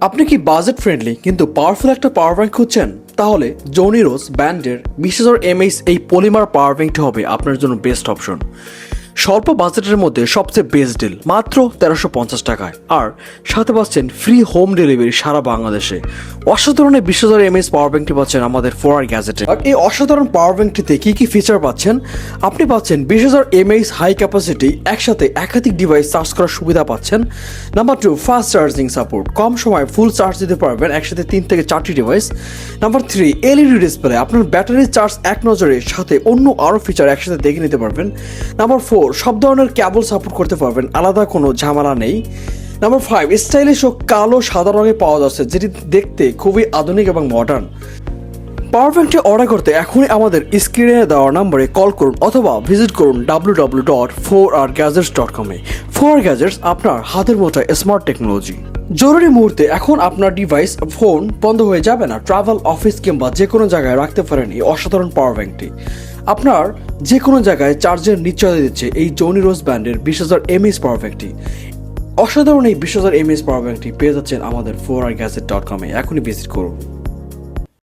আপনি কি budget friendly কিন্তু পাওয়ারফুল একটা পাওয়ার ব্যাংক খুঁজছেন? তাহলে জোনিরোস ব্যান্ডের বিশ হাজার এমএইচ এই পলিমার পাওয়ার ব্যাংকটি হবে আপনার জন্য বেস্ট অপশন স্বল্প বাজেটের মধ্যে সবচেয়ে বেস্ট ডিল মাত্র তেরোশো পঞ্চাশ টাকায়। আর সাথে পাচ্ছেন ফ্রি হোম ডেলিভারি সারা বাংলাদেশে। অসাধারণ বিশ হাজার এমএস পাওয়ার ব্যাংকটি পাচ্ছেন আমাদের ফোর আর গ্যাজেটে আর এই অসাধারণ পাওয়ার ব্যাংকটিতে কী কী ফিচার পাচ্ছেন? আপনি পাচ্ছেন বিশ হাজার এমএইচ হাই ক্যাপাসিটি একসাথে একাধিক ডিভাইস চার্জ করার সুবিধা পাচ্ছেন। Number two fast charging support কম সময় ফুল চার্জ দিতে পারবেন একসাথে তিন থেকে চারটি device number three LED display আপনার ব্যাটারি চার্জ এক নজরে, সাথে অন্য আরও ফিচার একসাথে দেখে নিতে পারবেন। নাম্বার ফোর সব ধরনের ক্যাবল সাপোর্ট করতে পারবেন, আলাদা কোনো ঝামেলা নেই। নাম্বার ফাইভ স্টাইলিশ ও কালো সাদা রঙে পাওয়া যাচ্ছে, যেটি দেখতে খুবই আধুনিক এবং মডার্ন পাওয়ার ব্যাংকটি অর্ডার করতে এখনই আমাদের স্ক্রিনে দেওয়া নম্বরে কল করুন অথবা ভিজিট করুন W W dot four R gadgets dot কমে ফোর গ্যাজেটস আপনার হাতের মুঠোয় স্মার্ট টেকনোলজি জরুরি মুহূর্তে এখন আপনার ডিভাইস ফোন বন্ধ হয়ে যাবে না। ট্রাভেল অফিস কিংবা যে কোনো জায়গায় রাখতে পারেন এই অসাধারণ পাওয়ার ব্যাংকটি আপনার যে কোনো জায়গায় চার্জের নিশ্চয়তা দিচ্ছে এই জনি রোজ ব্র্যান্ডের বিশ হাজার এমএস পাওয়ার ব্যাংকটি অসাধারণ এই বিশ হাজার এমএস পাওয়ার ব্যাংকটি পেয়ে যাচ্ছেন আমাদের ফোর আর গ্যাসেট ডট কমে। এখনই ভিজিট করুন।